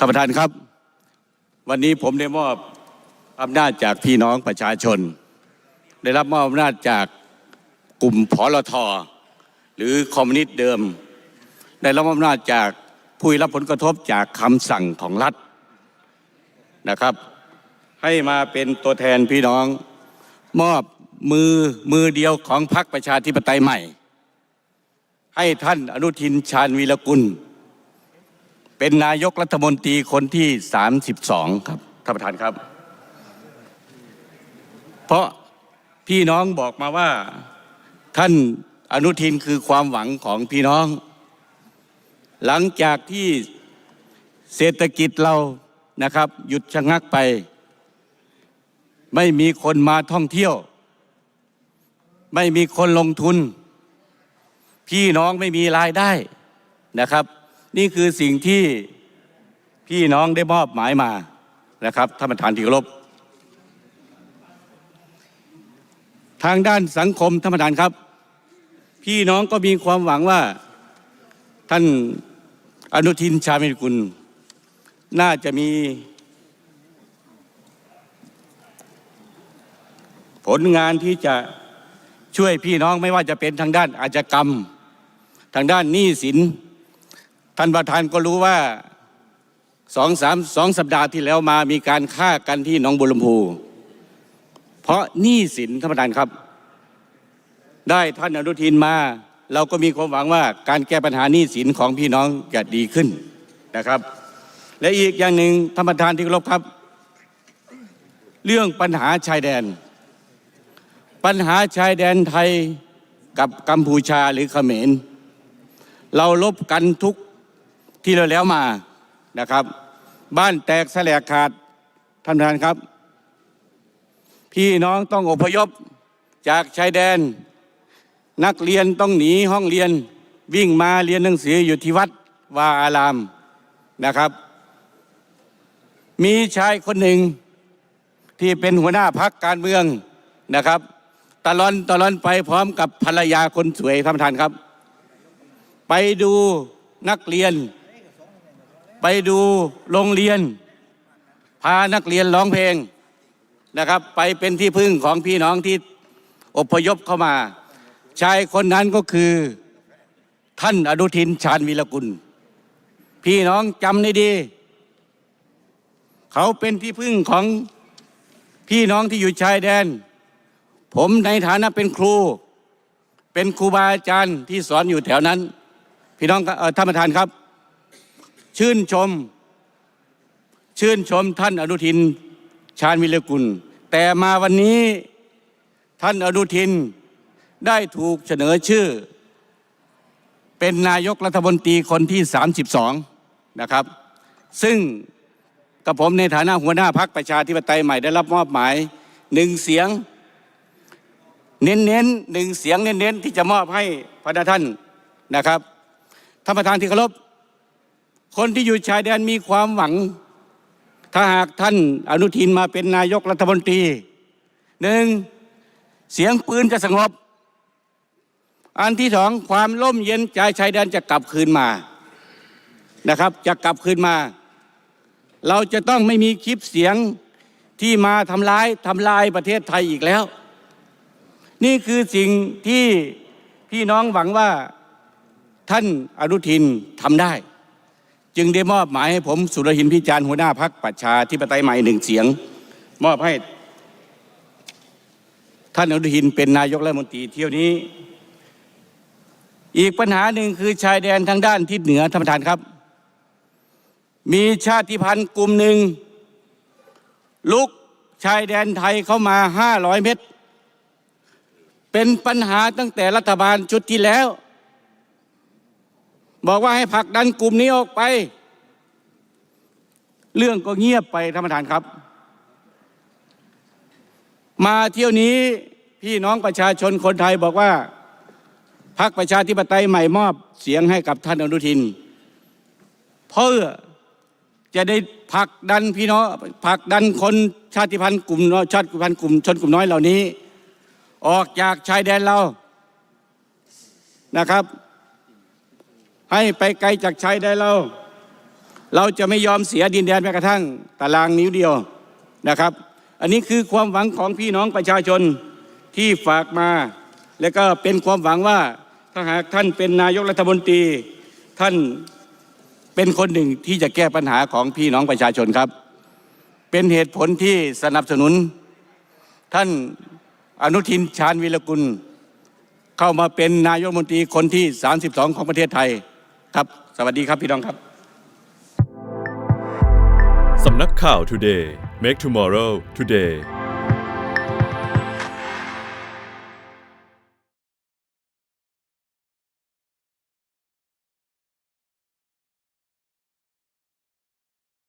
ท่านประธานครับ วันนี้ผมได้มอบอำนาจจากพี่น้องประชาชน ได้รับมอบอำนาจจากกลุ่มพลทหรือคอมมิวนิสต์เดิม ได้รับอำนาจจากผู้รับผลกระทบจากคำสั่งของรัฐนะครับ ให้มาเป็นตัวแทนพี่น้อง มอบมือมือเดียวของพรรคประชาธิปไตยใหม่ ให้ท่านอนุทินชาญวีรกุล เป็นนายกรัฐมนตรีคนที่ 32 ครับท่านประธานครับ เพราะพี่น้องบอกมาว่าท่านอนุทินคือความหวังของพี่น้อง หลังจากที่เศรษฐกิจเรานะครับ หยุดชะงักไป ไม่มีคนมาท่องเที่ยว ไม่มีคนลงทุน พี่น้องไม่มีรายได้นะครับ นี่คือสิ่งที่พี่น้องได้มอบหมายมานะครับท่านประธานที่เคารพทางด้านสังคมท่านประธานครับ พี่น้องก็มีความหวังว่าท่านอนุทินชาญวิรกุล น่าจะมี ผลงานที่จะช่วยพี่น้องไม่ว่าจะเป็นทางด้านอาชญากรรม ทางด้านหนี้สิน ท่านประธานก็รู้ว่าสองสามสองสัปดาห์ที่แล้วมามีการฆ่ากันที่หนองบุรมพูเพราะหนี้สินท่านประธานครับ ได้ท่านอนุทินมา เราก็มีความหวังว่าการแก้ปัญหาหนี้สินของพี่น้องจะดีขึ้นนะครับ และอีกอย่างหนึ่งท่านประธานที่เคารพครับ เรื่องปัญหาชายแดน ปัญหาชายแดนไทยกับกัมพูชาหรือเขมร เราลบกันทุก ที่เราแล้วมานะครับ บ้านแตกแสลกขาดท่านประธานครับ พี่น้องต้องอพยพจากชายแดน นักเรียนต้องหนีห้องเรียนวิ่งมาเรียนหนังสืออยู่ที่วัดวาอารามนะครับ มีชายคนหนึ่งที่เป็นหัวหน้าพักการเมืองนะครับตะลอนตะลอนไปพร้อมกับภรรยาคนสวยท่านประธานครับ ไปดูนักเรียน ไปดูโรงเรียน พานักเรียนร้องเพลงนะครับ ไปเป็นที่พึ่งของพี่น้องที่อพยพเข้ามาชายคนนั้นก็คือ ท่านอนุทินชาญวีรกุล พี่น้องจำได้ดี เขาเป็นที่พึ่งของพี่น้องที่อยู่ชายแดน ผมในฐานะเป็นครู เป็นครูบาอาจารย์ที่สอนอยู่แถวนั้น พี่น้องท่านประธานครับ ชื่นชม ชื่นชมท่านอนุทินชาญวิรกุล แต่มาวันนี้ท่านอนุทินได้ถูกเสนอชื่อ เป็นนายกรัฐมนตรีคนที่ 32 นะครับ ซึ่งกับผมในฐานะหัวหน้าพักประชาธิปไตยใหม่ได้รับมอบหมายหนึ่งเสียง เน้นเน้นๆหนึ่งเสียงเน้นเน้นๆที่จะมอบให้พระท่านนะครับท่านประธานที่เคารพ คนที่อยู่ชายแดนมีความหวัง ถ้าหากท่านอนุทินมาเป็นนายกรัฐมนตรีหนึ่งเสียงปืนจะสงบ อันที่สองความร่มเย็นใจชายแดนจะกลับคืนมานะครับ จะกลับคืนมา เราจะต้องไม่มีคลิปเสียงที่มาทำร้ายทำลายประเทศไทยอีกแล้ว นี่คือสิ่งที่พี่น้องหวังว่าท่านอนุทินทำได้ จึงได้มอบหมายให้ผมสุรหินพิจารณ์หัวหน้าพักประชาธิปไตยใหม่หนึ่งเสียง มอบให้ท่านอนุทินเป็นนายกรัฐมนตรีเที่ยวนี้ อีกปัญหาหนึ่งคือชายแดนทางด้านทิศเหนือท่านประธานครับ มีชาติพันธุ์กลุ่มหนึ่งลุกชายแดนไทยเข้ามา500เมตร เป็นปัญหาตั้งแต่รัฐบาลชุดที่แล้ว บอกว่าให้ผลักดันกลุ่มนี้ออกไป เรื่องก็เงียบไปท่านประธานครับ มาเที่ยวนี้พี่น้องประชาชนคนไทยบอกว่าพรรคประชาธิปไตยใหม่มอบเสียงให้กับท่านอนุทิน เพื่อจะได้ผลักดันพี่น้องผลักดันคนชาติพันธุ์กลุ่มชาติพันธุ์กลุ่มชนกลุ่มน้อยเหล่านี้ ออกจากชายแดนเรานะครับ ให้ไปไกลจากชายแดนเรา เราจะไม่ยอมเสียดินแดนแม้กระทั่งตารางนิ้วเดียวนะครับ อันนี้คือความหวังของพี่น้องประชาชนที่ฝากมา และก็เป็นความหวังว่าถ้าหากท่านเป็นนายกรัฐมนตรีท่านเป็นคนหนึ่งที่จะแก้ปัญหาของพี่น้องประชาชนครับ เป็นเหตุผลที่สนับสนุน ท่านอนุทินชาญวีรกุล เข้ามาเป็นนายกรัฐมนตรีคนที่ 32 ของประเทศไทย ครับ สวัสดีครับพี่น้องครับ สำนักข่าว Today Make Tomorrow Today